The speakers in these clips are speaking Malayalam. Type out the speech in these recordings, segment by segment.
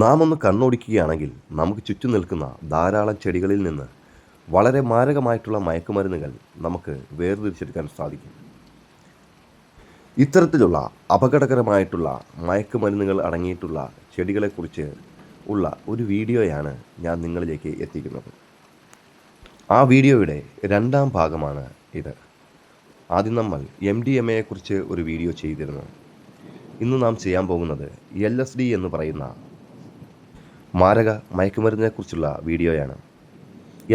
നാം ഒന്ന് കണ്ണോടിക്കുകയാണെങ്കിൽ നമുക്ക് ചുറ്റും നിൽക്കുന്ന ധാരാളം ചെടികളിൽ നിന്ന് വളരെ മാരകമായിട്ടുള്ള മയക്കുമരുന്നുകൾ നമുക്ക് വേർതിരിച്ചെടുക്കാൻ സാധിക്കും. ഇത്തരത്തിലുള്ള അപകടകരമായിട്ടുള്ള മയക്കുമരുന്നുകൾ അടങ്ങിയിട്ടുള്ള ചെടികളെക്കുറിച്ച് ഉള്ള ഒരു വീഡിയോയാണ് ഞാൻ നിങ്ങളിലേക്ക് എത്തിക്കുന്നത്. ആ വീഡിയോയുടെ രണ്ടാം ഭാഗമാണ് ഇത്. ആദ്യം നമ്മൾ എം ഡി എം എയെക്കുറിച്ച് ഒരു വീഡിയോ ചെയ്തിരുന്നു. ഇന്ന് നാം ചെയ്യാൻ പോകുന്നത് എൽ എസ് ഡി എന്ന് പറയുന്ന മാരക മയക്കുമരുന്നിനെക്കുറിച്ചുള്ള വീഡിയോയാണ്.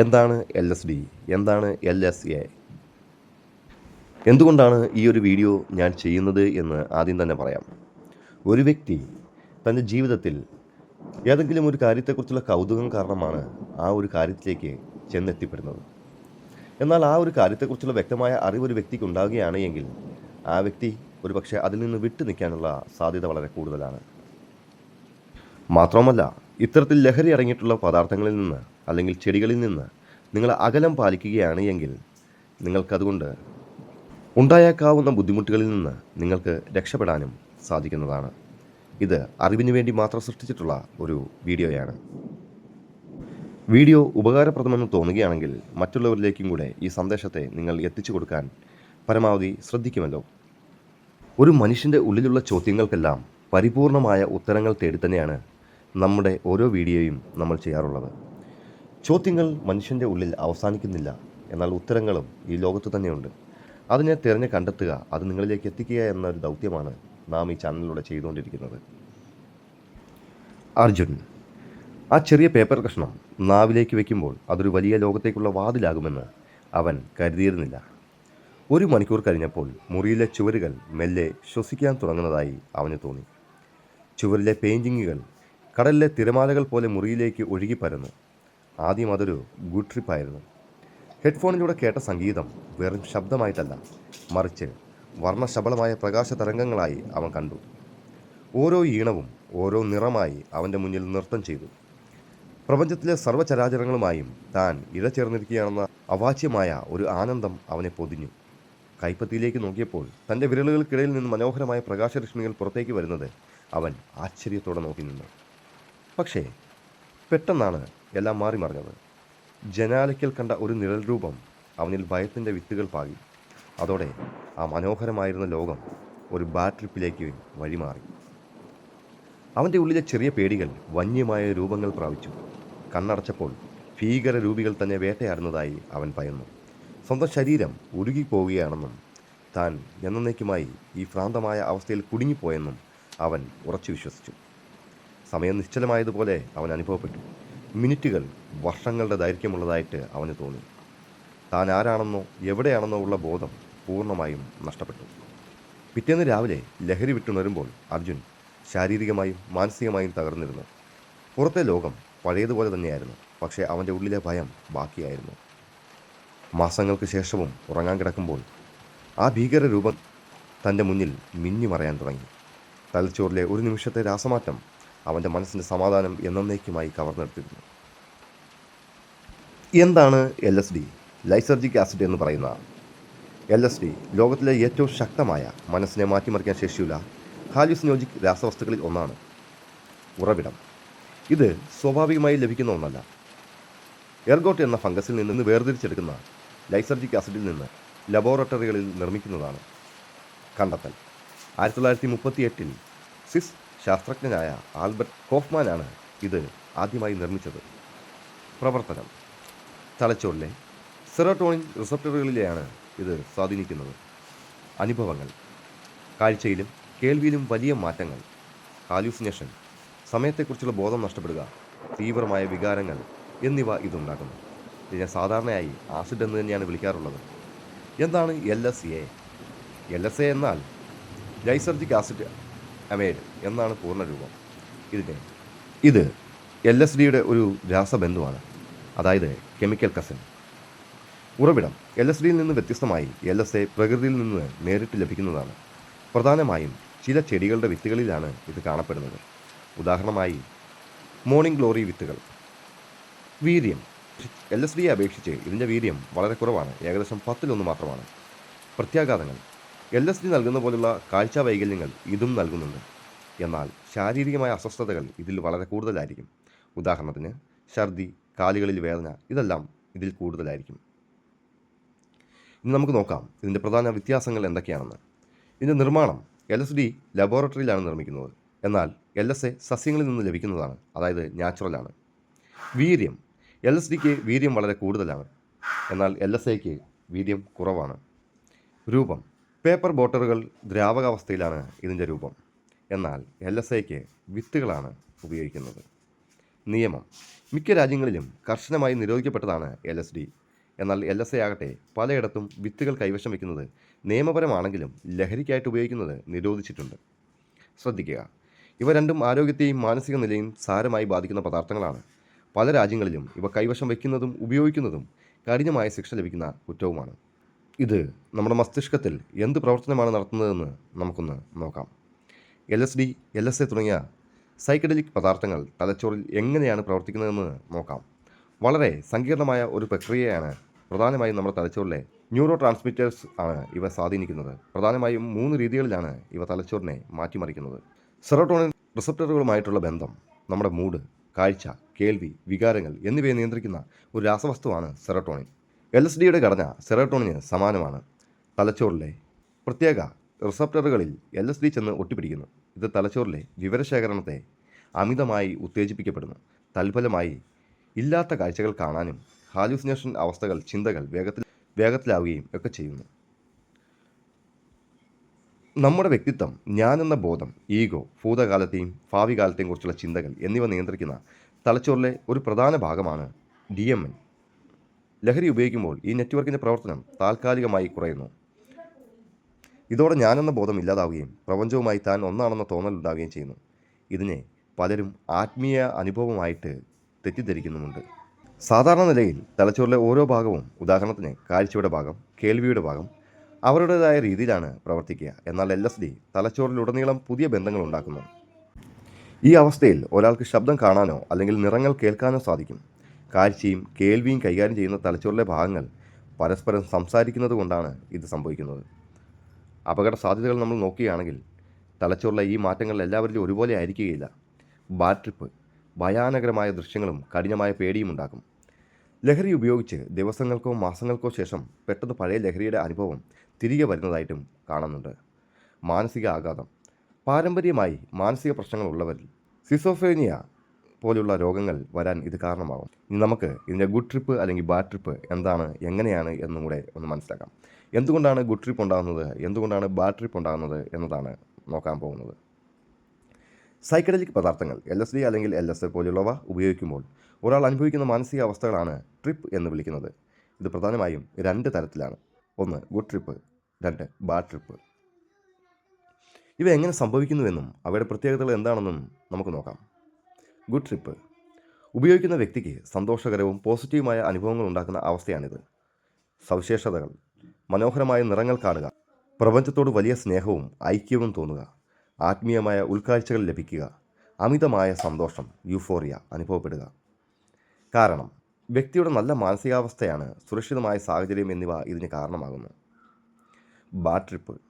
എന്താണ് എൽ എസ് ഡി? എന്താണ് എൽ എസ് എ? എന്തുകൊണ്ടാണ് ഈ ഒരു വീഡിയോ ഞാൻ ചെയ്യുന്നത് എന്ന് ആദ്യം തന്നെ പറയാം. ഒരു വ്യക്തി തന്റെ ജീവിതത്തിൽ ഏതെങ്കിലും ഒരു കാര്യത്തെക്കുറിച്ചുള്ള കൗതുകം കാരണമാണ് ആ ഒരു കാര്യത്തിലേക്ക് ചെന്നെത്തിപ്പെടുന്നത്. എന്നാൽ ആ ഒരു കാര്യത്തെക്കുറിച്ചുള്ള വ്യക്തമായ അറിവ് ഒരു വ്യക്തിക്ക് ഉണ്ടാകുകയാണ് എങ്കിൽ ആ വ്യക്തി ഒരു പക്ഷേ അതിൽ നിന്ന് വിട്ടു നിൽക്കാനുള്ള സാധ്യത വളരെ കൂടുതലാണ്. മാത്രമല്ല ഇത്തരത്തിൽ ലഹരി അടങ്ങിയിട്ടുള്ള പദാർത്ഥങ്ങളിൽ നിന്ന് അല്ലെങ്കിൽ ചെടികളിൽ നിന്ന് നിങ്ങൾ അകലം പാലിക്കുകയാണ് എങ്കിൽ നിങ്ങൾക്കതുകൊണ്ട് ഉണ്ടായേക്കാവുന്ന ബുദ്ധിമുട്ടുകളിൽ നിന്ന് നിങ്ങൾക്ക് രക്ഷപ്പെടാനും സാധിക്കുന്നതാണ്. ഇത് അറിവിന് വേണ്ടി മാത്രം സൃഷ്ടിച്ചിട്ടുള്ള ഒരു വീഡിയോയാണ്. വീഡിയോ ഉപകാരപ്രദമെന്ന് തോന്നുകയാണെങ്കിൽ മറ്റുള്ളവരിലേക്കും കൂടെ ഈ സന്ദേശത്തെ നിങ്ങൾ എത്തിച്ചു കൊടുക്കാൻ പരമാവധി ശ്രദ്ധിക്കുമല്ലോ. ഒരു മനുഷ്യന്റെ ഉള്ളിലുള്ള ചോദ്യങ്ങൾക്കെല്ലാം പരിപൂർണമായ ഉത്തരങ്ങൾ തേടി തന്നെയാണ് നമ്മുടെ ഓരോ വീഡിയോയും നമ്മൾ ചെയ്യാറുള്ളത്. ചോദ്യങ്ങൾ മനുഷ്യന്റെ ഉള്ളിൽ അവസാനിക്കുന്നില്ല. എന്നാൽ ഉത്തരങ്ങളും ഈ ലോകത്ത് തന്നെയുണ്ട്. അതിനെ തിരഞ്ഞ് കണ്ടെത്തുക അത് നിങ്ങളിലേക്ക് എത്തിക്കുക എന്നൊരു ദൗത്യമാണ് നാം ഈ ചാനലിലൂടെ ചെയ്തുകൊണ്ടിരിക്കുന്നത്. അർജുൻ ആ ചെറിയ പേപ്പർ കഷ്ണം നാവിലേക്ക് വെക്കുമ്പോൾ അതൊരു വലിയ ലോകത്തേക്കുള്ള വാതിലാകുമെന്ന് അവൻ കരുതിയിരുന്നില്ല. ഒരു മണിക്കൂർ കഴിഞ്ഞപ്പോൾ മുറിയിലെ ചുവരുകൾ മെല്ലെ ശ്വസിക്കാൻ തുടങ്ങുന്നതായി അവന് തോന്നി. ചുവരിലെ പെയിന്റിങ്ങുകൾ കടലിലെ തിരമാലകൾ പോലെ മുറിയിലേക്ക് ഒഴുകിപ്പരന്നു ആദ്യം അതൊരു ഗുഡ് ട്രിപ്പായിരുന്നു ഹെഡ്ഫോണിലൂടെ കേട്ട സംഗീതം വെറും ശബ്ദമായിട്ടല്ല മറിച്ച് വർണശബളമായ പ്രകാശ തരംഗങ്ങളായി അവൻ കണ്ടു. ഓരോ ഈണവും ഓരോ നിറമായി അവന്റെ മുന്നിൽ നൃത്തം ചെയ്തു. പ്രപഞ്ചത്തിലെ സർവചരാചരങ്ങളുമായും താൻ ഇഴചേർന്നിരിക്കുകയാണെന്ന അവാച്യമായ ഒരു ആനന്ദം അവനെ പൊതിഞ്ഞു. കൈപ്പത്തിയിലേക്ക് നോക്കിയപ്പോൾ തന്റെ വിരലുകൾക്കിടയിൽ നിന്ന് മനോഹരമായ പ്രകാശരശ്മികൾ പുറത്തേക്ക് വരുന്നത് അവൻ ആശ്ചര്യത്തോടെ നോക്കി നിന്നു. പക്ഷേ പെട്ടെന്നാണ് എല്ലാം മാറി മറിഞ്ഞത്. ജനാലയ്ക്കൽ കണ്ട ഒരു നിഴൽ രൂപം അവനിൽ ഭയത്തിന്റെ വിത്തുകൾ പാകി. അതോടെ ആ മനോഹരമായിരുന്ന ലോകം ഒരു ബാഡ് ട്രിപ്പിലേക്ക് വഴിമാറി. അവന്റെ ഉള്ളിലെ ചെറിയ പേടികൾ വന്യമായ രൂപങ്ങൾ പ്രാപിച്ചു. കണ്ണടച്ചപ്പോൾ ഭീകര രൂപികൾ തന്നെ വേട്ടയാടുന്നതായി അവൻ ഭയന്നു. സ്വന്തം ശരീരം ഉരുകിപ്പോവുകയാണെന്നും താൻ എന്നേക്കുമായി ഈ ഭ്രാന്തമായ അവസ്ഥയിൽ കുടുങ്ങിപ്പോയെന്നും അവൻ ഉറച്ചു വിശ്വസിച്ചു. സമയം നിശ്ചലമായതുപോലെ അവൻ അനുഭവപ്പെട്ടു. മിനിറ്റുകൾ വർഷങ്ങളുടെ ദൈർഘ്യമുള്ളതായിട്ട് അവന് തോന്നി. താൻ ആരാണെന്നോ എവിടെയാണെന്നോ ഉള്ള ബോധം പൂർണമായും നഷ്ടപ്പെട്ടു. പിറ്റേന്ന് രാവിലെ ലഹരി വിട്ടുണരുമ്പോൾ അർജുൻ ശാരീരികമായും മാനസികമായും തകർന്നിരുന്നു. പുറത്തെ ലോകം പഴയതുപോലെ തന്നെയായിരുന്നു. പക്ഷേ അവന്റെ ഉള്ളിലെ ഭയം ബാക്കിയായിരുന്നു. മാസങ്ങൾക്ക് ശേഷവും ഉറങ്ങാൻ കിടക്കുമ്പോൾ ആ ഭീകര രൂപം തന്റെ മുന്നിൽ മിന്നി മറയാൻ തുടങ്ങി. തലച്ചോറിലെ ഒരു നിമിഷത്തെ രാസമാറ്റം അവന്റെ മനസ്സിന്റെ സമാധാനം എന്നേക്കുമായി കവർന്നെടുത്തിരുന്നു. എന്താണ് L S D? Lysergic acid എന്ന് പറയുന്ന എൽ എസ് ഡി ലോകത്തിലെ ഏറ്റവും ശക്തമായ മനസ്സിനെ മാറ്റിമറിക്കാൻ ശേഷിയുള്ള ഹാലുസിനോജിക് രാസവസ്തുക്കളിൽ ഒന്നാണ് ഉറവിടം. ഇത് സ്വാഭാവികമായി ലഭിക്കുന്ന ഒന്നല്ല. എർഗോട്ട് എന്ന ഫംഗസിൽ നിന്ന് വേർതിരിച്ചെടുക്കുന്ന ലൈസർജിക് ആസിഡിൽ നിന്ന് ലബോറട്ടറികളിൽ നിർമ്മിക്കുന്നതാണ് കണ്ടെത്തൽ. ആയിരത്തി തൊള്ളായിരത്തി മുപ്പത്തി എട്ടിൽ സ്വിസ് ശാസ്ത്രജ്ഞനായ ആൽബർട്ട് കോഫ്മാനാണ് ഇത് ആദ്യമായി നിർമ്മിച്ചത്. പ്രവർത്തനം. തലച്ചോറിലെ സെറോട്ടോണിൻ റിസപ്റ്ററുകളിലെയാണ് ഇത് സ്വാധീനിക്കുന്നത്. അനുഭവങ്ങൾ. കാഴ്ചയിലും കേൾവിയിലും വലിയ മാറ്റങ്ങൾ. ഹാലൂസിനേഷൻ. സമയത്തെക്കുറിച്ചുള്ള ബോധം നഷ്ടപ്പെടുക തീവ്രമായ വികാരങ്ങൾ എന്നിവ ഇതുണ്ടാക്കുന്നു. ഇതിനെ സാധാരണയായി ആസിഡ് എന്ന് തന്നെയാണ് വിളിക്കാറുള്ളത്. എന്താണ് L S A? L S A എന്നാൽ ലൈസർജിക് ആസിഡ് അമേഡ് എന്നാണ് പൂർണരൂപം. ഇതിന് ഇത് എൽ എസ് ഡിയുടെ ഒരു രാസബന്ധുവാണ്. അതായത് കെമിക്കൽ കസൻ. ഉറവിടം എൽ എസ് ഡിയിൽ നിന്ന് വ്യത്യസ്തമായി എൽ എസ് എ പ്രകൃതിയിൽ നിന്ന് നേരിട്ട് ലഭിക്കുന്നതാണ്. പ്രധാനമായും ചില ചെടികളുടെ വിത്തുകളിലാണ് ഇത് കാണപ്പെടുന്നത്. ഉദാഹരണമായി മോർണിംഗ് ഗ്ലോറി വിത്തുകൾ. വീര്യം. എൽ എസ് ഡിയെ അപേക്ഷിച്ച് ഇതിന്റെ വീര്യം വളരെ കുറവാണ്. ഏകദേശം പത്തിലൊന്ന് മാത്രമാണ്. പ്രത്യാഘാതങ്ങൾ. എൽ എസ് ഡി നൽകുന്ന പോലുള്ള കാഴ്ച വൈകല്യങ്ങൾ ഇതും നൽകുന്നുണ്ട്. എന്നാൽ ശാരീരികമായ അസ്വസ്ഥതകൾ ഇതിൽ വളരെ കൂടുതലായിരിക്കും. ഉദാഹരണത്തിന് ഛർദി കാലുകളിൽ വേദന ഇതെല്ലാം ഇതിൽ കൂടുതലായിരിക്കും. ഇനി നമുക്ക് നോക്കാം ഇതിന്റെ പ്രധാന വ്യത്യാസങ്ങൾ എന്തൊക്കെയാണെന്ന്. ഇതിന്റെ നിർമ്മാണം എൽ എസ് ഡി ലബോറട്ടറിയിലാണ് നിർമ്മിക്കുന്നത്. എന്നാൽ എൽ എസ് എ സസ്യങ്ങളിൽ നിന്ന് ലഭിക്കുന്നതാണ് അതായത് നാച്ചുറലാണ്. വീര്യം എൽ എസ് ഡിക്ക് വീര്യം വളരെ കൂടുതലാണ്. എന്നാൽ എൽ എസ് എക്ക് വീര്യം കുറവാണ്. രൂപം പേപ്പർ ബോട്ടറുകൾ ദ്രാവകാവസ്ഥയിലാണ് ഇതിന്റെ രൂപം. എന്നാൽ എൽ എസ് ഐക്ക് വിത്തുകളാണ് ഉപയോഗിക്കുന്നത്. നിയമം. മിക്ക രാജ്യങ്ങളിലും കർശനമായി നിരോധിക്കപ്പെട്ടതാണ് എൽ എസ് ഡി. എന്നാൽ എൽ എസ് ഐ ആകട്ടെ പലയിടത്തും വിത്തുകൾ കൈവശം വയ്ക്കുന്നത് നിയമപരമാണെങ്കിലും ലഹരിക്കായിട്ട് ഉപയോഗിക്കുന്നത് നിരോധിച്ചിട്ടുണ്ട്. ശ്രദ്ധിക്കുക. ഇവ രണ്ടും ആരോഗ്യത്തെയും മാനസിക നിലയും സാരമായി ബാധിക്കുന്ന പദാർത്ഥങ്ങളാണ്. പല രാജ്യങ്ങളിലും ഇവ കൈവശം വയ്ക്കുന്നതും ഉപയോഗിക്കുന്നതും കഠിനമായ ശിക്ഷ ലഭിക്കുന്ന കുറ്റവുമാണ്. ഇത് നമ്മുടെ മസ്തിഷ്കത്തിൽ എന്ത് പ്രവർത്തനമാണ് നടത്തുന്നതെന്ന് നമുക്കൊന്ന് നോക്കാം. L S D L S A തുടങ്ങിയ സൈക്കഡലിക് പദാർത്ഥങ്ങൾ തലച്ചോറിൽ എങ്ങനെയാണ് പ്രവർത്തിക്കുന്നതെന്ന് നോക്കാം. വളരെ സങ്കീർണമായ ഒരു പ്രക്രിയയാണ് പ്രധാനമായും നമ്മുടെ തലച്ചോറിലെ ന്യൂറോ ട്രാൻസ്മിറ്റേഴ്സ് ആണ് ഇവ സ്വാധീനിക്കുന്നത്. പ്രധാനമായും മൂന്ന് രീതികളിലാണ് ഇവ തലച്ചോറിനെ മാറ്റിമറിക്കുന്നത്. സെറോട്ടോണിൻ റിസപ്റ്ററുകളുമായിട്ടുള്ള ബന്ധം നമ്മുടെ മൂഡ് കാഴ്ച കേൾവി വികാരങ്ങൾ എന്നിവയെ നിയന്ത്രിക്കുന്ന ഒരു രാസവസ്തുവാണ് സെറോട്ടോണിൻ എൽ എസ് ഡിയുടെ ഘടന സെറോട്ടോണിന് സമാനമാണ്. തലച്ചോറിലെ പ്രത്യേക റിസപ്റ്ററുകളിൽ എൽ എസ് ഡി ചെന്ന് ഒട്ടിപ്പിടിക്കുന്നു. ഇത് തലച്ചോറിലെ വിവരശേഖരണത്തെ അമിതമായി ഉത്തേജിപ്പിക്കപ്പെടുന്നു. തൽഫലമായി ഇല്ലാത്ത കാഴ്ചകൾ കാണാനും ഹാലൂസിനേഷൻ അവസ്ഥകൾ ചിന്തകൾ വേഗത്തിൽ വേഗത്തിലാവുകയും ഒക്കെ ചെയ്യുന്നു. നമ്മുടെ വ്യക്തിത്വം ഞാനെന്ന ബോധം ഈഗോ ഭൂതകാലത്തെയും ഭാവി കാലത്തെയും കുറിച്ചുള്ള ചിന്തകൾ എന്നിവ നിയന്ത്രിക്കുന്ന തലച്ചോറിലെ ഒരു പ്രധാന ഭാഗമാണ് ഡി എം എൻ. ലഹരി ഉപയോഗിക്കുമ്പോൾ ഈ നെറ്റ്വർക്കിന്റെ പ്രവർത്തനം താൽക്കാലികമായി കുറയുന്നു. ഇതോടെ ഞാനെന്ന ബോധം ഇല്ലാതാവുകയും പ്രപഞ്ചവുമായി താൻ ഒന്നാണെന്ന തോന്നൽ ഉണ്ടാവുകയും ചെയ്യുന്നു. ഇതിനെ പലരും ആത്മീയ അനുഭവമായിട്ട് തെറ്റിദ്ധരിക്കുന്നുമുണ്ട്. സാധാരണ നിലയിൽ തലച്ചോറിലെ ഓരോ ഭാഗവും ഉദാഹരണത്തിന് കാഴ്ചയുടെ ഭാഗം കേൾവിയുടെ ഭാഗം അവരുടേതായ രീതിയിലാണ് പ്രവർത്തിക്കുക. എന്നാൽ എൽ എസ് ഡി തലച്ചോറിലുടനീളം പുതിയ ബന്ധങ്ങൾ ഉണ്ടാക്കുന്നു. ഈ അവസ്ഥയിൽ ഒരാൾക്ക് ശബ്ദം കാണാനോ അല്ലെങ്കിൽ നിറങ്ങൾ കേൾക്കാനോ സാധിക്കും. കാഴ്ചയും കേൾവിയും കൈകാര്യം ചെയ്യുന്ന തലച്ചോറിലെ ഭാഗങ്ങൾ പരസ്പരം സംസാരിക്കുന്നത് കൊണ്ടാണ് ഇത് സംഭവിക്കുന്നത്. അപകട സാധ്യതകൾ നമ്മൾ നോക്കുകയാണെങ്കിൽ തലച്ചോറിലെ ഈ മാറ്റങ്ങൾ എല്ലാവരിലും ഒരുപോലെ ആയിരിക്കുകയില്ല. ബാഡ് ഭയാനകരമായ ദൃശ്യങ്ങളും കഠിനമായ പേടിയും ഉണ്ടാക്കും. ലഹരി ഉപയോഗിച്ച് ദിവസങ്ങൾക്കോ മാസങ്ങൾക്കോ ശേഷം പെട്ടെന്ന് പഴയ ലഹരിയുടെ അനുഭവം തിരികെ വരുന്നതായിട്ടും കാണുന്നുണ്ട്. മാനസിക ആഘാതം പാരമ്പര്യമായി മാനസിക പ്രശ്നങ്ങൾ ഉള്ളവരിൽ സിസോഫേനിയ പോലുള്ള രോഗങ്ങൾ വരാൻ ഇത് കാരണമാകും. ഇനി നമുക്ക് ഇതിന്റെ ഗുഡ് ട്രിപ്പ് അല്ലെങ്കിൽ ബാഡ് ട്രിപ്പ് എന്താണ് എങ്ങനെയാണ് എന്നും കൂടെ ഒന്ന് മനസ്സിലാക്കാം. എന്തുകൊണ്ടാണ് ഗുഡ് ട്രിപ്പ് ഉണ്ടാകുന്നത് എന്തുകൊണ്ടാണ് ബാഡ് ട്രിപ്പ് ഉണ്ടാകുന്നത് എന്നതാണ് നോക്കാൻ പോകുന്നത്. സൈക്കഡലിക് പദാർത്ഥങ്ങൾ എൽ എസ് ഡി അല്ലെങ്കിൽ എൽ എസ് എ പോലെയുള്ളവ ഉപയോഗിക്കുമ്പോൾ ഒരാൾ അനുഭവിക്കുന്ന മാനസികാവസ്ഥകളാണ് ട്രിപ്പ് എന്ന് വിളിക്കുന്നത്. ഇത് പ്രധാനമായും രണ്ട് തരത്തിലാണ്. ഒന്ന് ഗുഡ് ട്രിപ്പ് രണ്ട് ബാഡ് ട്രിപ്പ് ഇവ എങ്ങനെ സംഭവിക്കുന്നുവെന്നും അവയുടെ പ്രത്യേകതകൾ എന്താണെന്നും നമുക്ക് നോക്കാം. Good trip. ഉപയോഗിക്കുന്ന വ്യക്തിക്ക് സന്തോഷകരവും പോസിറ്റീവുമായ അനുഭവങ്ങൾ ഉണ്ടാക്കുന്ന അവസ്ഥയാണിത്. സവിശേഷതകൾ. മനോഹരമായ നിറങ്ങൾ കാണുക. പ്രപഞ്ചത്തോട് വലിയ സ്നേഹവും ഐക്യവും തോന്നുക. ആത്മീയമായ ഉൾക്കാഴ്ചകൾ ലഭിക്കുക. അമിതമായ സന്തോഷം യൂഫോറിയ അനുഭവപ്പെടുക. കാരണം വ്യക്തിയുടെ നല്ല മാനസികാവസ്ഥയാണ് സുരക്ഷിതമായ സാഹചര്യം എന്നിവ ഇതിന് കാരണമാകുന്നു. Bad trip.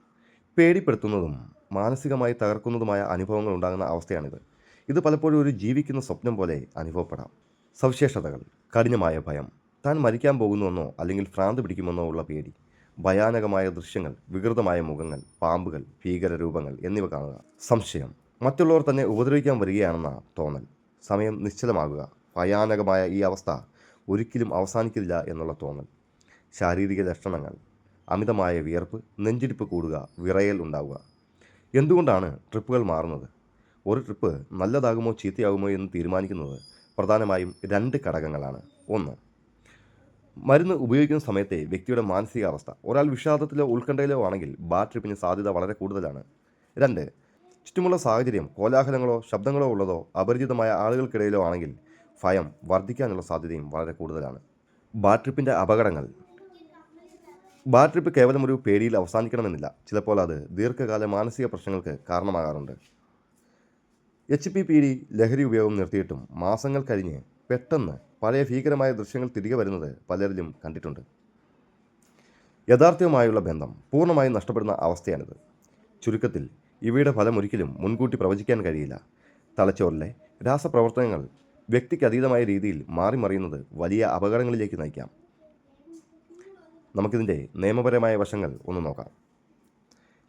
പേടിപ്പെടുത്തുന്നതും മാനസികമായി തകർക്കുന്നതുമായ അനുഭവങ്ങൾ ഉണ്ടാകുന്ന അവസ്ഥയാണിത്. ഇത് പലപ്പോഴും ഒരു ജീവിക്കുന്ന സ്വപ്നം പോലെ അനുഭവപ്പെടാം. സവിശേഷതകൾ കഠിനമായ ഭയം താൻ മരിക്കാൻ പോകുന്നുവെന്നോ അല്ലെങ്കിൽ ഭ്രാന്ത് പിടിക്കുമെന്നോ ഉള്ള പേടി ഭയാനകമായ ദൃശ്യങ്ങൾ വികൃതമായ മുഖങ്ങൾ പാമ്പുകൾ ഭീകര രൂപങ്ങൾ എന്നിവ കാണുക. സംശയം മറ്റുള്ളവർ തന്നെ ഉപദ്രവിക്കാൻ വരികയാണെന്ന തോന്നൽ. സമയം നിശ്ചലമാകുക ഭയാനകമായ ഈ അവസ്ഥ ഒരിക്കലും അവസാനിക്കില്ല എന്നുള്ള തോന്നൽ. ശാരീരിക ലക്ഷണങ്ങൾ അമിതമായ വിയർപ്പ് നെഞ്ചിടിപ്പ് കൂടുക വിറയൽ ഉണ്ടാവുക. എന്തുകൊണ്ടാണ് ട്രിപ്പുകൾ മാറുന്നത്? ഒരു ട്രിപ്പ് നല്ലതാകുമോ ചീത്തയാകുമോ എന്ന് തീരുമാനിക്കുന്നത് പ്രധാനമായും രണ്ട് ഘടകങ്ങളാണ്. ഒന്ന് മരുന്ന് ഉപയോഗിക്കുന്ന സമയത്തെ വ്യക്തിയുടെ മാനസികാവസ്ഥ. ഒരാൾ വിഷാദത്തിലോ ഉത്കണ്ഠയിലോ ആണെങ്കിൽ ബാഡ് ട്രിപ്പിന് സാധ്യത വളരെ കൂടുതലാണ്. രണ്ട് ചുറ്റുമുള്ള സാഹചര്യം കോലാഹലങ്ങളോ ശബ്ദങ്ങളോ ഉള്ളതോ അപരിചിതമായ ആളുകൾക്കിടയിലോ ആണെങ്കിൽ ഭയം വർദ്ധിക്കാനുള്ള സാധ്യതയും വളരെ കൂടുതലാണ്. ബാഡ് ട്രിപ്പിന്റെ അപകടങ്ങൾ. ബാഡ് ട്രിപ്പ് കേവലം ഒരു പേടിയിൽ അവസാനിക്കണമെന്നില്ല. ചിലപ്പോൾ അത് ദീർഘകാല മാനസിക പ്രശ്നങ്ങൾക്ക് കാരണമാകാറുണ്ട്. എച്ച് പി പി ഡി ലഹരി ഉപയോഗം നിർത്തിയിട്ടും മാസങ്ങൾ കഴിഞ്ഞ് പെട്ടെന്ന് പഴയ ഭീകരമായ ദൃശ്യങ്ങൾ തിരികെ വരുന്നത് പലരിലും കണ്ടിട്ടുണ്ട്. യഥാർത്ഥവുമായുള്ള ബന്ധം പൂർണമായും നഷ്ടപ്പെടുന്ന അവസ്ഥയാണിത്. ചുരുക്കത്തിൽ ഇവയുടെ ഫലം ഒരിക്കലും മുൻകൂട്ടി പ്രവചിക്കാൻ കഴിയില്ല. തലച്ചോറിലെ രാസപ്രവർത്തനങ്ങൾ വ്യക്തിക്ക് അതീതമായ രീതിയിൽ മാറിമറിയുന്നത് വലിയ അപകടങ്ങളിലേക്ക് നയിക്കാം. നമുക്കിതിന്റെ നിയമപരമായ വശങ്ങൾ ഒന്ന് നോക്കാം.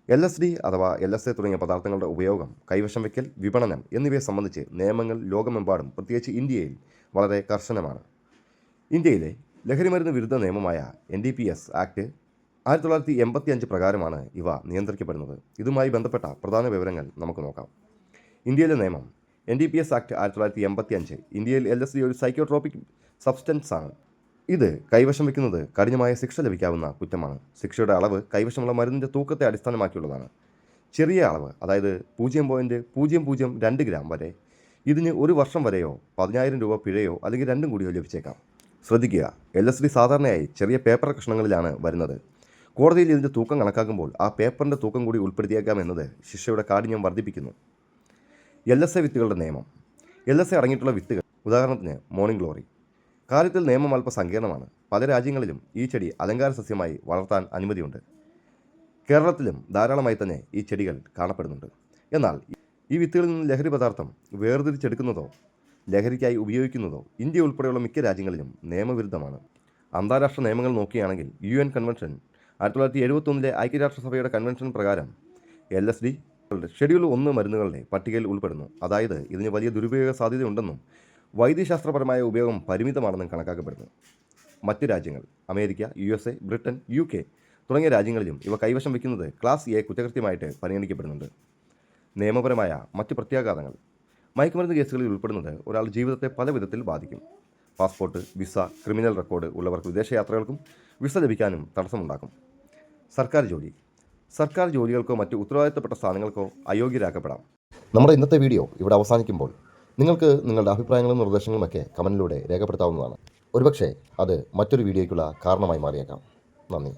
എൽ എസ് ഡി അഥവാ എൽ എസ് എ തുടങ്ങിയ പദാർത്ഥങ്ങളുടെ ഉപയോഗം കൈവശം വയ്ക്കൽ വിപണനം എന്നിവയെ സംബന്ധിച്ച് നിയമങ്ങൾ ലോകമെമ്പാടും പ്രത്യേകിച്ച് ഇന്ത്യയിൽ വളരെ കർശനമാണ്. ഇന്ത്യയിലെ ലഹരിമരുന്ന് വിരുദ്ധ നിയമമായ N D P S act ആയിരത്തി തൊള്ളായിരത്തി എൺപത്തി അഞ്ച് പ്രകാരമാണ് ഇവ നിയന്ത്രിക്കപ്പെടുന്നത്. ഇതുമായി ബന്ധപ്പെട്ട പ്രധാന വിവരങ്ങൾ നമുക്ക് നോക്കാം. ഇന്ത്യയിലെ നിയമം N D P S act ആയിരത്തി തൊള്ളായിരത്തി എൺപത്തി അഞ്ച് ഇന്ത്യയിൽ എൽ എസ് ഡി ഒരു സൈക്കോട്രോപിക് സബ്സ്റ്റൻസ് ആണ്. ഇത് കൈവശം വയ്ക്കുന്നത് കഠിനമായ ശിക്ഷ ലഭിക്കാവുന്ന കുറ്റമാണ്. ശിക്ഷയുടെ അളവ് കൈവശമുള്ള മരുന്നിന്റെ തൂക്കത്തെ അടിസ്ഥാനമാക്കിയുള്ളതാണ്. ചെറിയ അളവ് അതായത് പൂജ്യം പോയിന്റ് പൂജ്യം പൂജ്യം രണ്ട് ഗ്രാം വരെ ഇതിന് ഒരു വർഷം വരെയോ പതിനായിരം രൂപ പിഴയോ അല്ലെങ്കിൽ രണ്ടും കൂടിയോ ലഭിച്ചേക്കാം. ശ്രദ്ധിക്കുക എൽ എസ് ഡി സാധാരണയായി ചെറിയ പേപ്പർ കഷ്ണങ്ങളിലാണ് വരുന്നത്. കോടതിയിൽ ഇതിന്റെ തൂക്കം കണക്കാക്കുമ്പോൾ ആ പേപ്പറിന്റെ തൂക്കം കൂടി ഉൾപ്പെടുത്തിയേക്കാം എന്നത് ശിക്ഷയുടെ കാഠിന്യം വർദ്ധിപ്പിക്കുന്നു. എൽ എസ് എ വിത്തുകളുടെ നിയമം. എൽ എസ് എ അടങ്ങിയിട്ടുള്ള വിത്തുകൾ ഉദാഹരണത്തിന് മോർണിംഗ് ഗ്ലോറി കാര്യത്തിൽ നിയമം അല്പ സങ്കീർണമാണ് പല രാജ്യങ്ങളിലും ഈ ചെടി അലങ്കാര സസ്യമായി വളർത്താൻ അനുമതിയുണ്ട്. കേരളത്തിലും ധാരാളമായി തന്നെ ഈ ചെടികൾ കാണപ്പെടുന്നുണ്ട്. എന്നാൽ ഈ വിത്തുകളിൽ നിന്ന് ലഹരി പദാർത്ഥം വേർതിരിച്ചെടുക്കുന്നതോ ലഹരിക്കായി ഉപയോഗിക്കുന്നതോ ഇന്ത്യ ഉൾപ്പെടെയുള്ള മിക്ക രാജ്യങ്ങളിലും നിയമവിരുദ്ധമാണ്. അന്താരാഷ്ട്ര നിയമങ്ങൾ നോക്കുകയാണെങ്കിൽ യു എൻ കൺവെൻഷൻ ആയിരത്തി തൊള്ളായിരത്തി എഴുപത്തൊന്നിലെ ഐക്യരാഷ്ട്രസഭയുടെ കൺവെൻഷൻ പ്രകാരം എൽ എസ് ഡി ഷെഡ്യൂൾ ഒന്ന് മരുന്നുകളുടെ പട്ടികയിൽ ഉൾപ്പെടുന്നു. അതായത് ഇതിന് വലിയ ദുരുപയോഗ സാധ്യതയുണ്ടെന്നും വൈദ്യശാസ്ത്രപരമായ ഉപയോഗം പരിമിതമാണെന്നും കണക്കാക്കപ്പെടുന്നു. മറ്റ് രാജ്യങ്ങൾ America U S A Britain U K തുടങ്ങിയ രാജ്യങ്ങളിലും ഇവ കൈവശം വയ്ക്കുന്നത് ക്ലാസ് എ കുറ്റകൃത്യമായിട്ട് പരിഗണിക്കപ്പെടുന്നുണ്ട്. നിയമപരമായ മറ്റ് പ്രത്യാഘാതങ്ങൾ. മയക്കുമരുന്ന് കേസുകളിൽ ഉൾപ്പെടുന്നത് ഒരാൾ ജീവിതത്തെ പല വിധത്തിൽ ബാധിക്കും. പാസ്പോർട്ട് വിസ ക്രിമിനൽ റെക്കോർഡ് ഉള്ളവർക്ക് വിദേശയാത്രകൾക്കും വിസ ലഭിക്കാനും തടസ്സമുണ്ടാക്കും. സർക്കാർ ജോലി. സർക്കാർ ജോലികൾക്കോ മറ്റ് ഉത്തരവാദിത്തപ്പെട്ട സ്ഥാനങ്ങൾക്കോ അയോഗ്യരാക്കപ്പെടാം. നമ്മുടെ ഇന്നത്തെ വീഡിയോ ഇവിടെ അവസാനിക്കുമ്പോൾ നിങ്ങൾക്ക് നിങ്ങളുടെ അഭിപ്രായങ്ങളും നിർദ്ദേശങ്ങളുമൊക്കെ കമന്റിലൂടെ രേഖപ്പെടുത്താവുന്നതാണ്. ഒരുപക്ഷെ അത് മറ്റൊരു വീഡിയോയ്ക്കുള്ള കാരണമായി മാറിയേക്കാം. നന്ദി.